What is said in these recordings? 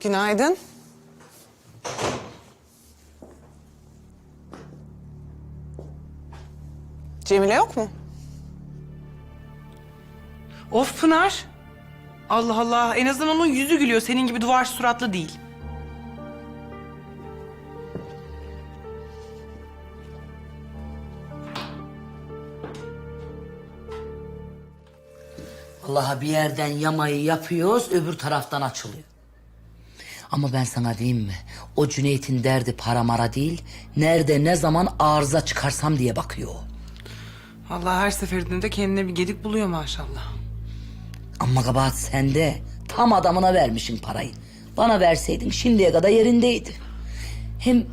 Günaydın. Cemile yok mu? Of Pınar. Allah Allah. En azından onun yüzü gülüyor. Senin gibi duvar suratlı değil. Allah'a bir yerden yamayı yapıyoruz, öbür taraftan açılıyor. Ama ben sana diyeyim mi? O Cüneyt'in derdi para mara değil, nerede ne zaman arıza çıkarsam diye bakıyor o. Allah her seferinde de kendine bir gedik buluyor maşallah. Ama kabahat sende. Tam adamına vermişsin parayı. Bana verseydin şimdiye kadar yerindeydi. Hem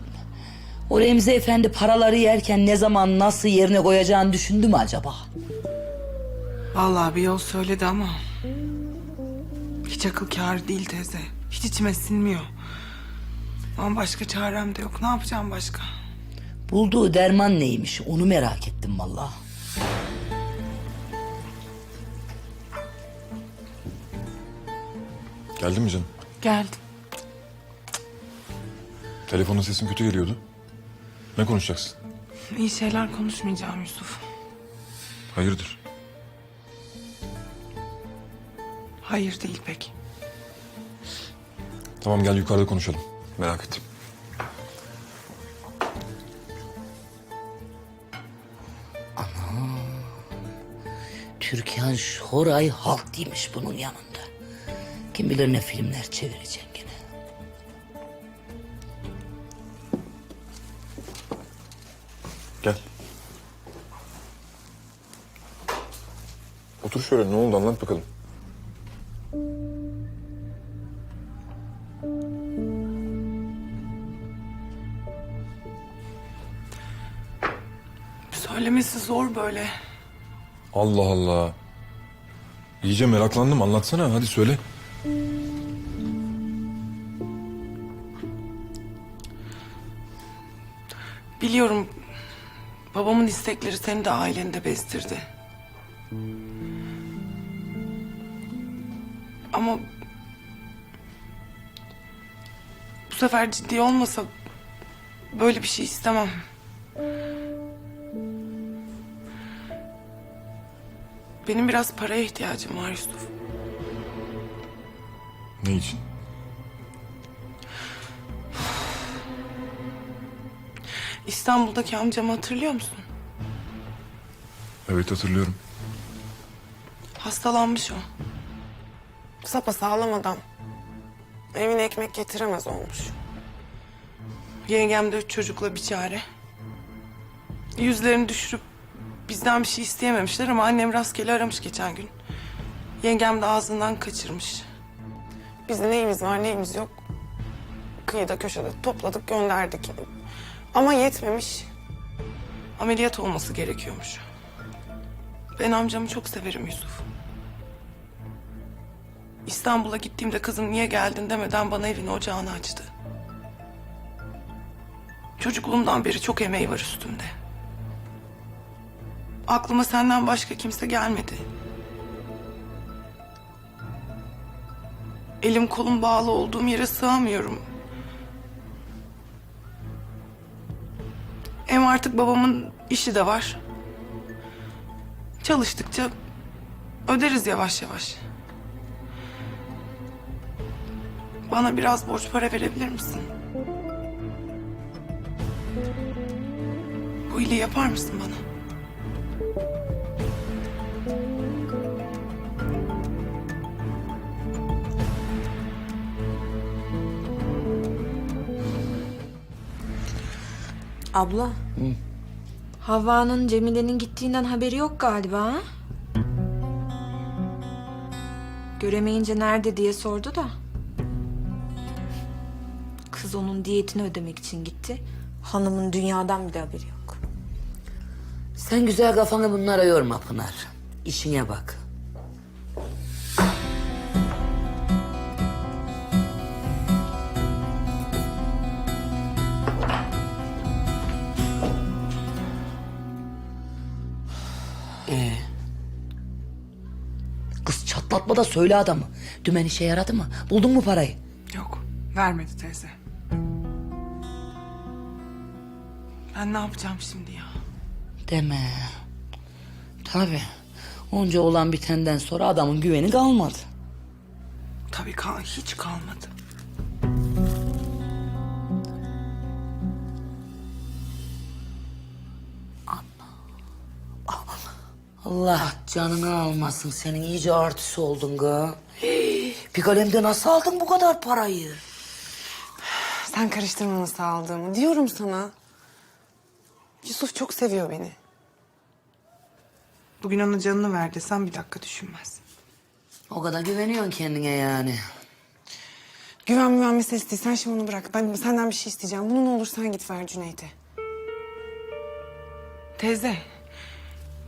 o Remzi Efendi paraları yerken ne zaman nasıl yerine koyacağını düşündü mü acaba? Vallahi bir yol söyledi ama... Hiç akıl kârı değil teyze. Hiç içime sinmiyor. Ama başka çarem de yok. Ne yapacağım başka? Bulduğu derman neymiş onu merak ettim vallahi. Geldin mi canım? Geldim. Telefonun sesin kötü geliyordu. Ne konuşacaksın? İyi şeyler konuşmayacağım Yusuf. Hayırdır? Hayır değil pek. Tamam gel yukarıda konuşalım. Merak ettim. Türkan Şoray halk değilmiş bunun yanında. Kim bilir ne filmler çevirecek gene. Gel. Otur şöyle ne oldu anlat bakalım. Söylemesi zor böyle. Allah Allah. İyice meraklandım anlatsana hadi söyle. Biliyorum babamın istekleri seni de aileni de bezdirdi. Ama bu sefer ciddi olmasa böyle bir şey istemem. Benim biraz paraya ihtiyacım var Yusuf. Ne için? İstanbul'daki amcamı hatırlıyor musun? Evet hatırlıyorum. Hastalanmış o. Sapa sağlam adam. Evine ekmek getiremez olmuş. Yengem de üç çocukla bir çare. Yüzlerini düşürüp bizden bir şey isteyememişler ama annem rastgele aramış geçen gün. Yengem de ağzından kaçırmış. Biz neyimiz var neyimiz yok. Kıyıda köşede topladık gönderdik. Ama yetmemiş. Ameliyat olması gerekiyormuş. Ben amcamı çok severim Yusuf. İstanbul'a gittiğimde kızım niye geldin demeden bana evini ocağını açtı. Çocukluğumdan beri çok emeği var üstümde. Aklıma senden başka kimse gelmedi. Elim kolum bağlı olduğum yere sığamıyorum. Hem artık babamın işi de var. Çalıştıkça öderiz yavaş yavaş. Bana biraz borç para verebilir misin? Bu iyiliği yapar mısın bana? Abla. Havva'nın Cemile'nin gittiğinden haberi yok galiba ha? Göremeyince nerede diye sordu da. Kız onun diyetini ödemek için gitti. Hanımın dünyadan bile haberi yok. Sen güzel kafanı bunlara yorma Pınar. İşine bak. Kız çatlatma da söyle adamı. Dümen işe yaradı mı? Buldun mu parayı? Yok vermedi teyze. Ben ne yapacağım şimdi ya? Deme. Tabii. Onca olan bitenden sonra adamın güveni kalmadı. Tabii kal hiç kalmadı. Allah canını almasın. Senin iyice artısı oldun ga. Bir kalemde nasıl aldın bu kadar parayı? Sen karıştırma nasıl aldığımı. Diyorum sana. Yusuf çok seviyor beni. Bugün ona canını ver desem bir dakika düşünmez. O kadar güveniyorsun kendine yani. Güven güven meselesi değil. Sen şimdi onu bırak. Ben senden bir şey isteyeceğim. Bunu ne olur sen git ver Cüneyt'e. Teyze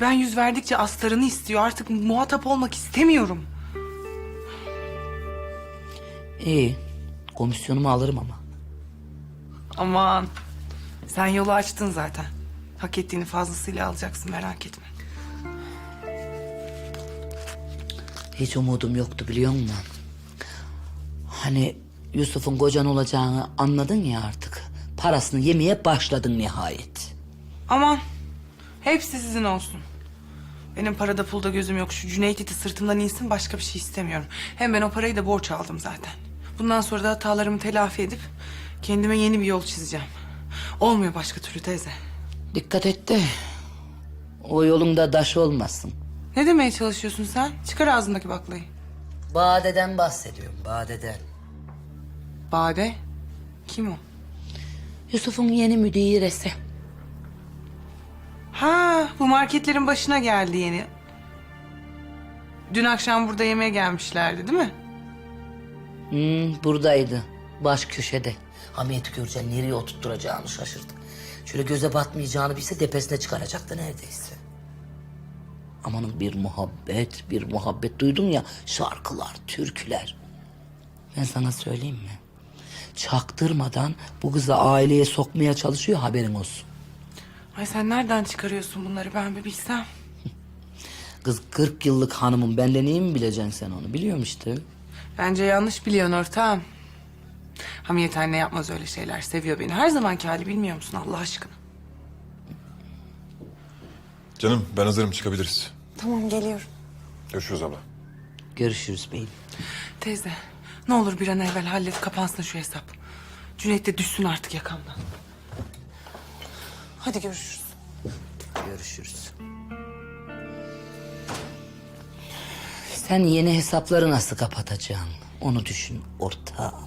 ben yüz verdikçe astarını istiyor. Artık muhatap olmak istemiyorum. İyi. Komisyonumu alırım ama. Aman sen yolu açtın zaten. Hak ettiğini fazlasıyla alacaksın merak etme. Hiç umudum yoktu biliyor musun? Hani Yusuf'un kocan olacağını anladın ya artık. Parasını yemeye başladın nihayet. Aman hepsi sizin olsun. Benim parada pulda gözüm yok. Şu Cüneyt iti sırtımdan insin başka bir şey istemiyorum. Hem ben o parayı da borç aldım zaten. Bundan sonra da hatalarımı telafi edip kendime yeni bir yol çizeceğim. Olmuyor başka türlü teyze. Dikkat et de o yolunda daş olmasın. Ne demeye çalışıyorsun sen? Çıkar ağzındaki baklayı. Bade'den bahsediyorum, Bade'den. Bade. Kim o? Yusuf'un yeni müdiresi. Ha, bu marketlerin başına geldi yeni. Dün akşam burada yemeğe gelmişlerdi değil mi? Hmm, buradaydı, baş köşede. Hamiyet'i göreceğin nereye oturtturacağını şaşırdı. Şöyle göze batmayacağını bilse tepesine çıkaracaktı neredeyse. Amanın bir muhabbet, bir muhabbet duydun ya şarkılar, türküler. Ben sana söyleyeyim mi? Çaktırmadan bu kızı aileye sokmaya çalışıyor haberin olsun. Ay sen nereden çıkarıyorsun bunları ben bir bilsem. Kız 40 yıllık hanımın benden iyi mi bileceksin sen onu biliyorum işte. Bence yanlış biliyorsun ortağım. Hamiyet anne yapmaz öyle şeyler. Seviyor beni. Her zamanki hali bilmiyor musun Allah aşkına? Canım ben hazırım çıkabiliriz. Tamam geliyorum. Görüşürüz abla. Görüşürüz beyim. Teyze ne olur bir an evvel hallet kapansın şu hesap. Cüneyt de düşsün artık yakamdan. Hadi görüşürüz. Görüşürüz. Sen yeni hesapları nasıl kapatacaksın? Onu düşün ortağım.